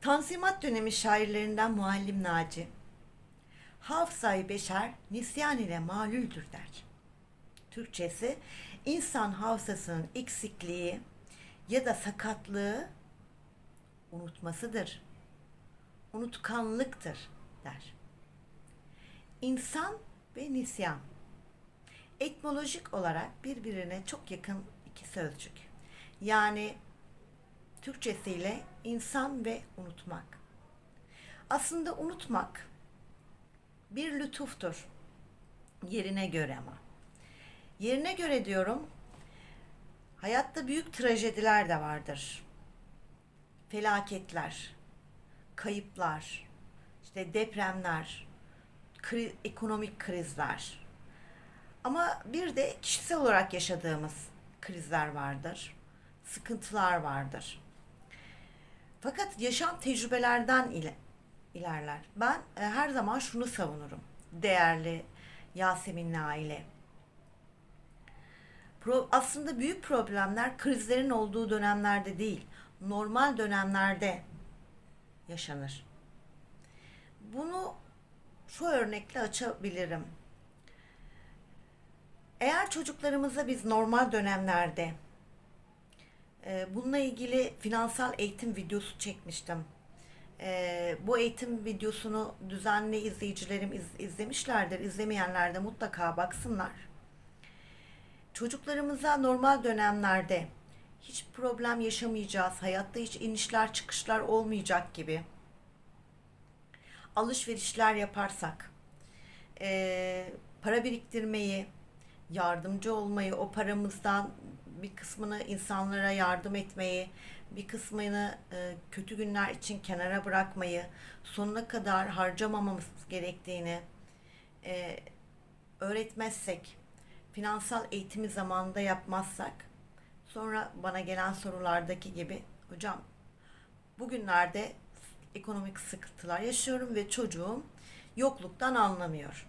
Tanzimat dönemi şairlerinden Muallim Naci, Hafızayı beşer nisyan ile malüldür der. Türkçesi, insan hafızasının eksikliği ya da sakatlığı unutmasıdır. Unutkanlıktır der. İnsan ve nisyan. Etmolojik olarak birbirine çok yakın iki sözcük. Yani Türkçesiyle insan ve unutmak. Aslında unutmak bir lütuftur. Yerine göre ama. Yerine göre diyorum, hayatta büyük trajediler de vardır. Felaketler, kayıplar, işte depremler, kri- ekonomik krizler. Ama bir de kişisel olarak yaşadığımız krizler vardır. Sıkıntılar vardır. Fakat yaşam tecrübelerden ile ilerler. Ben e, her zaman şunu savunurum. Değerli Yasemin aile. Pro, aslında büyük problemler krizlerin olduğu dönemlerde değil, normal dönemlerde yaşanır. Bunu şu örnekle açabilirim. Eğer çocuklarımıza biz normal dönemlerde e, bununla ilgili finansal eğitim videosu çekmiştim. E, bu eğitim videosunu düzenli izleyicilerim iz- izlemişlerdir. İzlemeyenler de mutlaka baksınlar. Çocuklarımıza normal dönemlerde hiç problem yaşamayacağız, hayatta hiç inişler çıkışlar olmayacak gibi alışverişler yaparsak, e, para biriktirmeyi, yardımcı olmayı, o paramızdan bir kısmını insanlara yardım etmeyi, bir kısmını e, kötü günler için kenara bırakmayı, sonuna kadar harcamamamız gerektiğini e, öğretmezsek, finansal eğitimi zamanında yapmazsak, sonra bana gelen sorulardaki gibi, hocam bugünlerde ekonomik sıkıntılar yaşıyorum ve çocuğum yokluktan anlamıyor.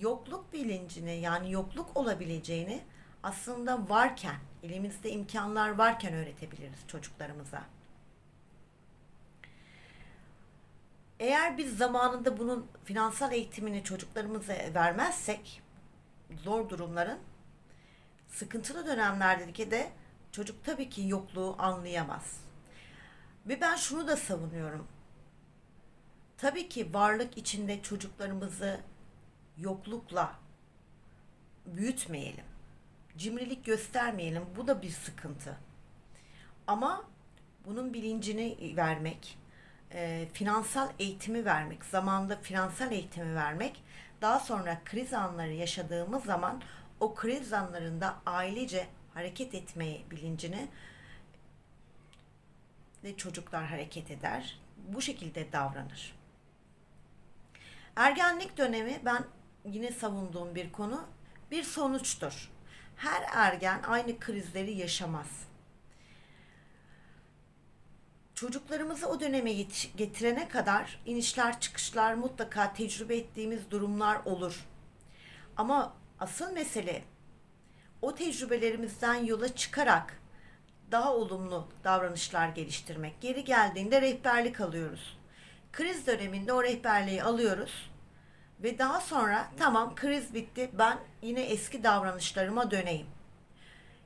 Yokluk bilincini yani yokluk olabileceğini aslında varken, elimizde imkanlar varken öğretebiliriz çocuklarımıza. Eğer biz zamanında bunun finansal eğitimini çocuklarımıza vermezsek zor durumların sıkıntılı dönemlerdeki de çocuk tabii ki yokluğu anlayamaz. Ve ben şunu da savunuyorum. Tabii ki varlık içinde çocuklarımızı yoklukla büyütmeyelim. Cimrilik göstermeyelim. Bu da bir sıkıntı. Ama bunun bilincini vermek, e, finansal eğitimi vermek, zamanda finansal eğitimi vermek, daha sonra kriz anları yaşadığımız zaman o kriz anlarında ailece hareket etmeyi bilincini ve çocuklar hareket eder. Bu şekilde davranır. Ergenlik dönemi ben yine savunduğum bir konu bir sonuçtur. Her ergen aynı krizleri yaşamaz. Çocuklarımızı o döneme getirene kadar inişler çıkışlar mutlaka tecrübe ettiğimiz durumlar olur. Ama asıl mesele o tecrübelerimizden yola çıkarak daha olumlu davranışlar geliştirmek. Geri geldiğinde rehberlik alıyoruz. Kriz döneminde o rehberliği alıyoruz ve daha sonra tamam kriz bitti ben yine eski davranışlarıma döneyim.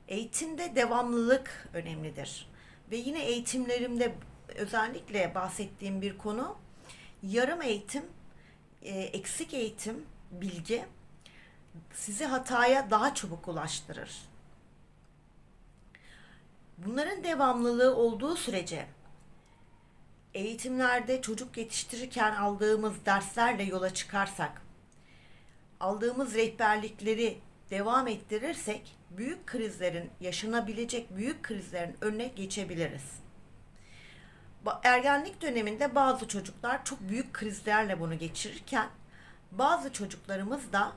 Eğitimde devamlılık önemlidir. Ve yine eğitimlerimde özellikle bahsettiğim bir konu yarım eğitim, e, eksik eğitim, bilgi sizi hataya daha çabuk ulaştırır. Bunların devamlılığı olduğu sürece eğitimlerde çocuk yetiştirirken aldığımız derslerle yola çıkarsak, aldığımız rehberlikleri devam ettirirsek büyük krizlerin yaşanabilecek büyük krizlerin önüne geçebiliriz. Ergenlik döneminde bazı çocuklar çok büyük krizlerle bunu geçirirken bazı çocuklarımız da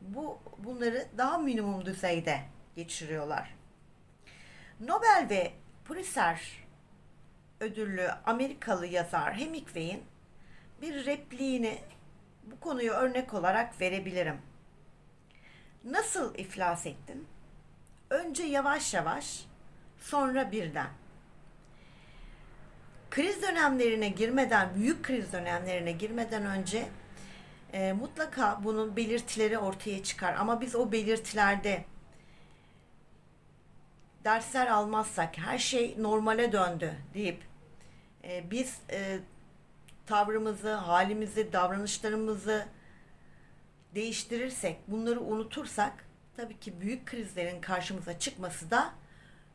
bu bunları daha minimum düzeyde geçiriyorlar. Nobel ve Pulitzer ödüllü Amerikalı yazar Hemingway'in bir repliğini bu konuyu örnek olarak verebilirim. Nasıl iflas ettin? Önce yavaş yavaş, sonra birden. kriz dönemlerine girmeden, büyük kriz dönemlerine girmeden önce e, mutlaka bunun belirtileri ortaya çıkar. Ama biz o belirtilerde dersler almazsak, her şey normale döndü deyip e, biz e, tavrımızı, halimizi, davranışlarımızı değiştirirsek, bunları unutursak tabii ki büyük krizlerin karşımıza çıkması da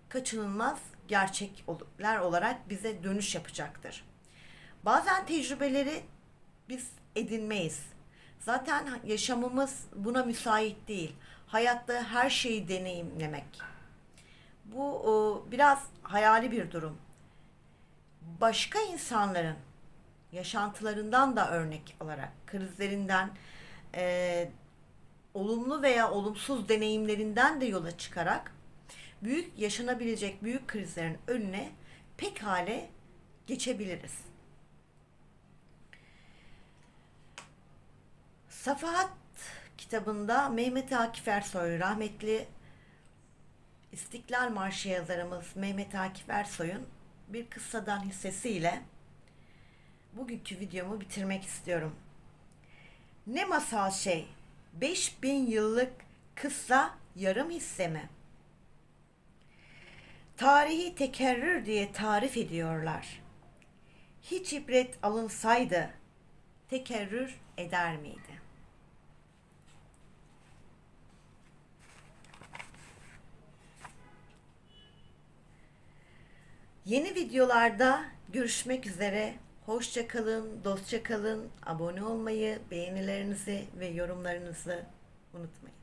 kaçınılmaz gerçekler olarak bize dönüş yapacaktır. Bazen tecrübeleri biz edinmeyiz. Zaten yaşamımız buna müsait değil. Hayatta her şeyi deneyimlemek. Bu biraz hayali bir durum. Başka insanların yaşantılarından da örnek alarak, krizlerinden, e, olumlu veya olumsuz deneyimlerinden de yola çıkarak büyük yaşanabilecek büyük krizlerin önüne pek hale geçebiliriz. Safahat kitabında Mehmet Akif Ersoy rahmetli İstiklal Marşı yazarımız Mehmet Akif Ersoy'un bir kıssadan hissesiyle bugünkü videomu bitirmek istiyorum. Ne masal şey? 5000 yıllık kıssa yarım hisse mi? Tarihi tekerrür diye tarif ediyorlar. Hiç ibret alınsaydı tekerrür eder miydi? Yeni videolarda görüşmek üzere. Hoşça kalın, dostça kalın. Abone olmayı, beğenilerinizi ve yorumlarınızı unutmayın.